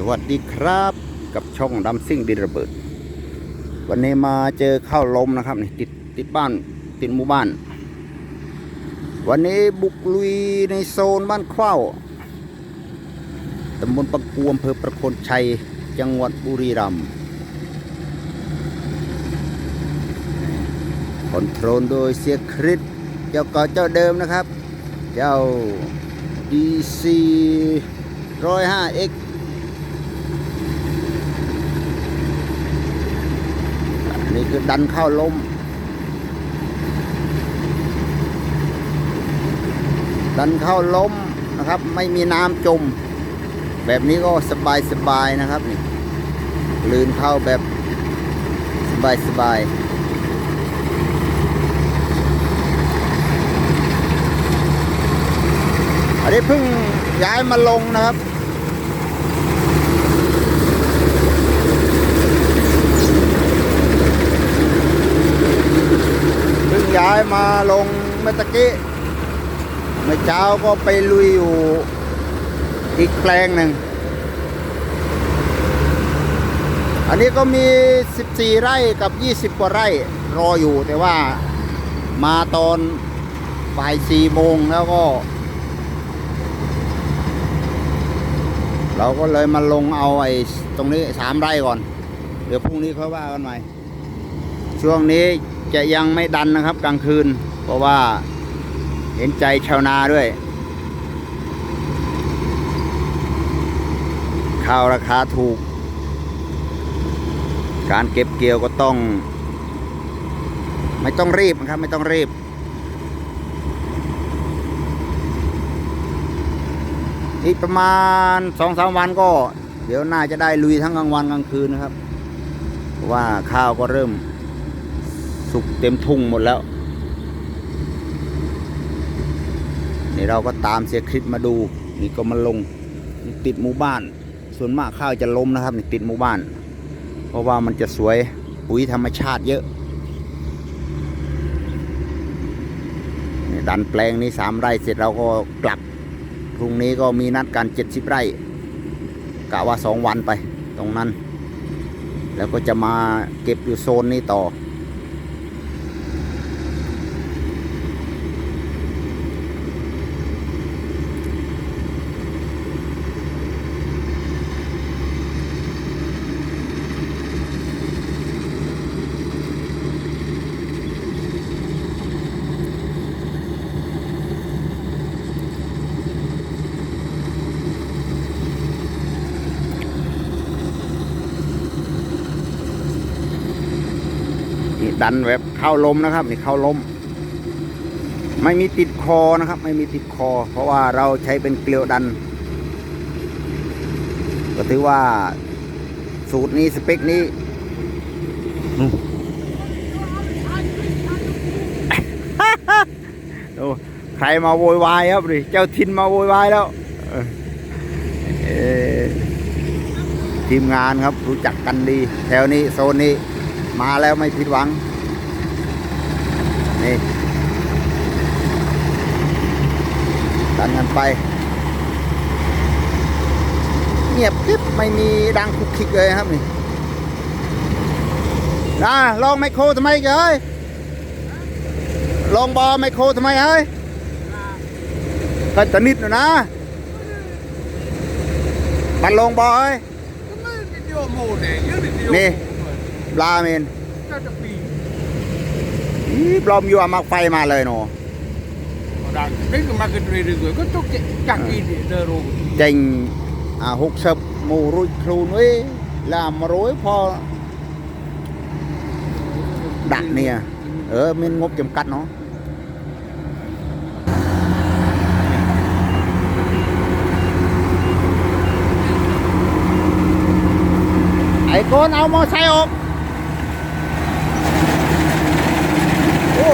สวัสดีครับกับช่องดำซิ่งดินระเบิด วันนี้มาเจอข้าวลมนะครับนี่ติดติดบ้านติดหมู่บ้าน วันนี้บุกลุยในโซนบ้านเข้าวตำบลปักกวมอำเภอประโคนชัย จังหวัดบุรีรัมย์คอนโทรลโดยเสียคริสเจ้าเก่าเจ้าเดิมนะครับ เจ้า DC 105X นี่คือดันเข้าล้มดันเข้าล้มนะครับ ไม่มีน้ำจม แบบนี้ก็สบายสบายนะครับนี่ลื่นเข้าแบบสบายสบายอันนี้เพิ่งย้ายมาลงนะครับ เพิ่ง ย้ายมาลงเมื่อตะกี้เมื่อเช้าก็ไปลุยอยู่อีกแปลงหนึ่ง อันนี้ก็มี 14 ไร่กับ 20 กว่าไร่รออยู่แต่ว่ามาตอนบ่าย4โมงแล้วก็ เราก็เลยมาลงเอาไอ้ตรงนี้3ไร่ก่อน เดี๋ยวพรุ่งนี้ค่อยว่ากันใหม่ช่วงนี้ จะยังไม่ดันนะครับกลางคืน เพราะว่าเห็นใจชาวนาด้วย ข้าวราคาถูก การเก็บเกี่ยวก็ต้อง ไม่ต้องรีบนะครับ ไม่ต้องรีบ อีกประมาณสองสามวันก็ เดี๋ยวน่าจะได้ลุยทั้งกลางวันกลางคืนนะครับเพราะว่าข้าวก็เริ่ม สุกเต็มทุ่งหมดแล้ว นี่เราก็ตามเสียคลิปมาดู นี่ก็มาลงติดหมู่บ้าน ส่วนมากข้าวจะล้มนะครับนี่ติดหมู่บ้าน เพราะว่ามันจะสวยปุ๋ยธรรมชาติเยอะนี่ดันแปลงนี้สามไร่เสร็จเราก็กลับพรุ่งนี้ก็มีนัดกันเจ็ดสิบไร่กะว่าสองวันไปตรงนั้น แล้วก็จะมาเก็บอยู่โซนนี้ต่อ นี่ ดันแบบเข้าลมนะครับ นี่เข้าลม ไม่มีติดคอนะครับ ไม่มีติดคอ เพราะว่าเราใช้เป็นเกลียวดัน ก็ถือว่าสูตรนี้สเปคนี้อืมโอ้ใครมาโวยวายครับดิเจ้าทินมาโวยวายแล้วทีมงานครับรู้จักกันดี แถวนี้โซนนี้ มาแล้วไม่ผิดหวัง นี่ดันกันไป เงียบกริบไม่มีดังคุกคิกเลยครับนี่นะลองไมโครทำไมเอ้ยลองบอไมโครทำไมเอ้ยก็จะนิดหน่อยนะปันลงบอเอ้ยนี่ ปลาเมนอีปลอมอยู่เอามาไฟมาเลยเนาะ Đấy là market rate rồi, có tốt chắc gì để đỡ rồi. เจงอ่าหกสิบหมูรุยครูนเว้ยลามมาร้อยพอดักเนี่ยเออมีงบจำกัดเนาะไอ้โกนเอามอไซค์ออก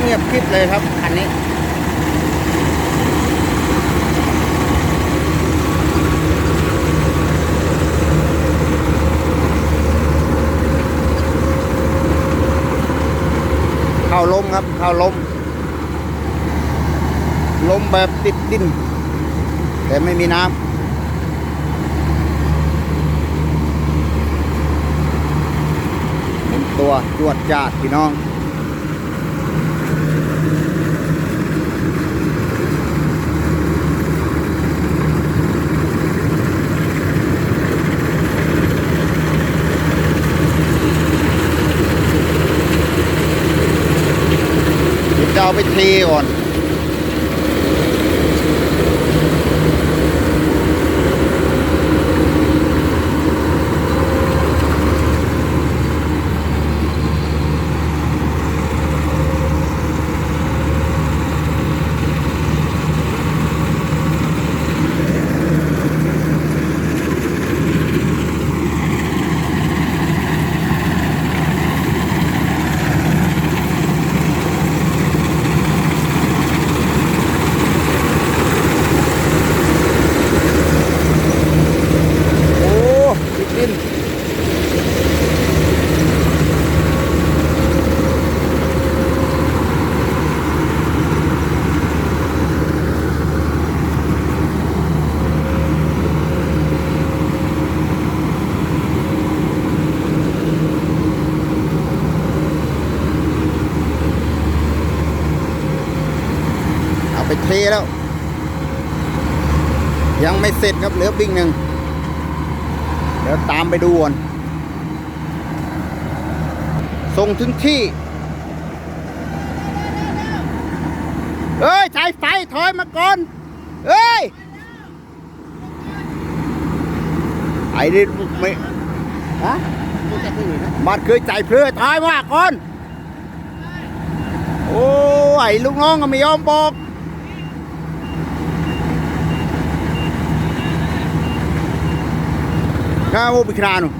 เงียบคลิปเลยครับคันนี้เข้าลมครับเข้าลมลมแบบติดดิน แต่ไม่มีน้ำตัวจวดจาดพี่น้อง เอาไปเทก่อน โอ้ติดดินเอาไปเทแล้ว ยังไม่เสร็จครับเหลือปิ้งหนึ่งเดี๋ยวตามไปดูก่อนส่งถึงที่เอ้ยสายไฟถอยมาก่อนเอ้ยไอ้นี่ไม่ฮะมันเคยใจเพลือถอยมาก่อน โอ้ไอ้ลูกน้องก็ไม่ยอมบอก Kamu pikiran anu? Cướp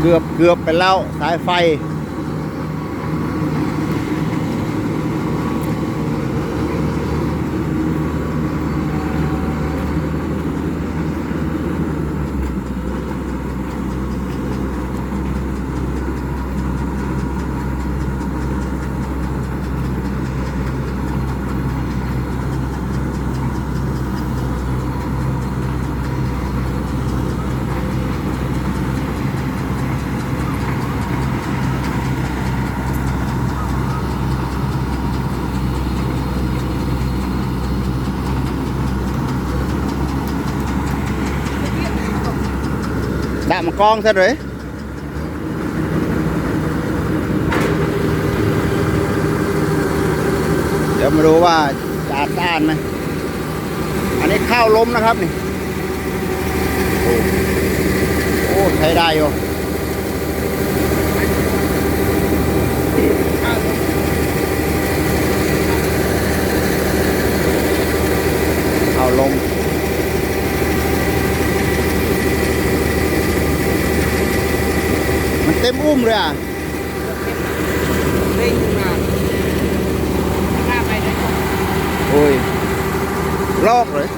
เกือบเกือบไปแล้วสายไฟ một con thế rồi เดี๋ยวมาดูว่าจะอดต้านไหมอันนี้ข้าวล้มนะครับนี่โอ้โอ้ใช้ได้อยู่ข้าวล้ม มันเต็มอุ้มเลยอะ เร่งขึ้นมาข้าไปได้ก่อน โอ้ย ลอกเลย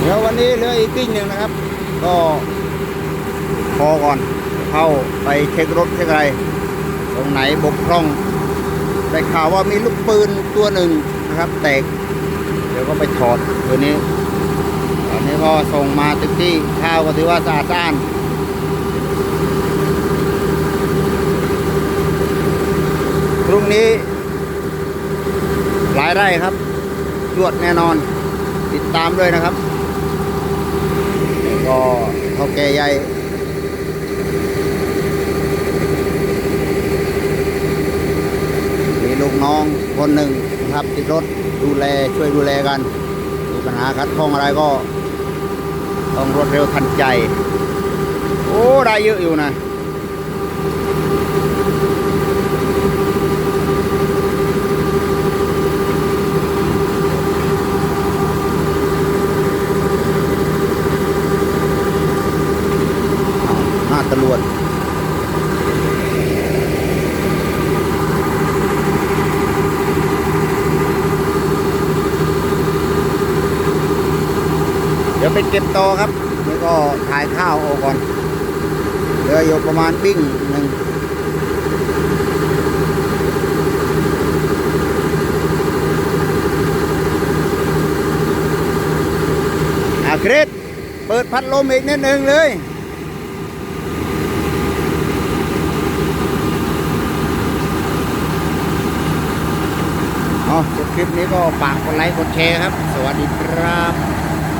เดี๋ยววันนี้เหลืออีกกิ้งหนึ่งนะครับ ก็พอก่อน เข้าไป เช็ครถเช็คอะไร ตรงไหนบกพร่อง ได้ข่าวว่ามีลูกปืนตัวหนึ่งนะครับ แตก เดี๋ยวก็ไปถอดตัวนี้ตอนนี้ก็ส่งมาตึกที่ข้าวก็ถือว่าสะอาดจ้านพรุ่งนี้ หลายไร่ครับจวดแน่นอน ติดตามด้วยนะครับ ก็เท่าแก่ใหญ่ มี ลูกน้องคนหนึ่งนะครับติดรถดูแลช่วยดูแลกันมีปัญหาคัดข้องอะไรก็ต้องรวดเร็วทันใจ โอ้ได้เยอะอยู่นะ หน้าตำรวจ เก็บต่อครับนี้วก็ถ่ายข้าวโอาก่อนเหลืออยู่ประมาณบิ้งหนึ่งอาคริสเปิดพัดลมอีกนิดหนึ่งเลยเอาคลิปนี้ก็ฝากกดไลค์กดแชร์ครับ สวัสดีครับ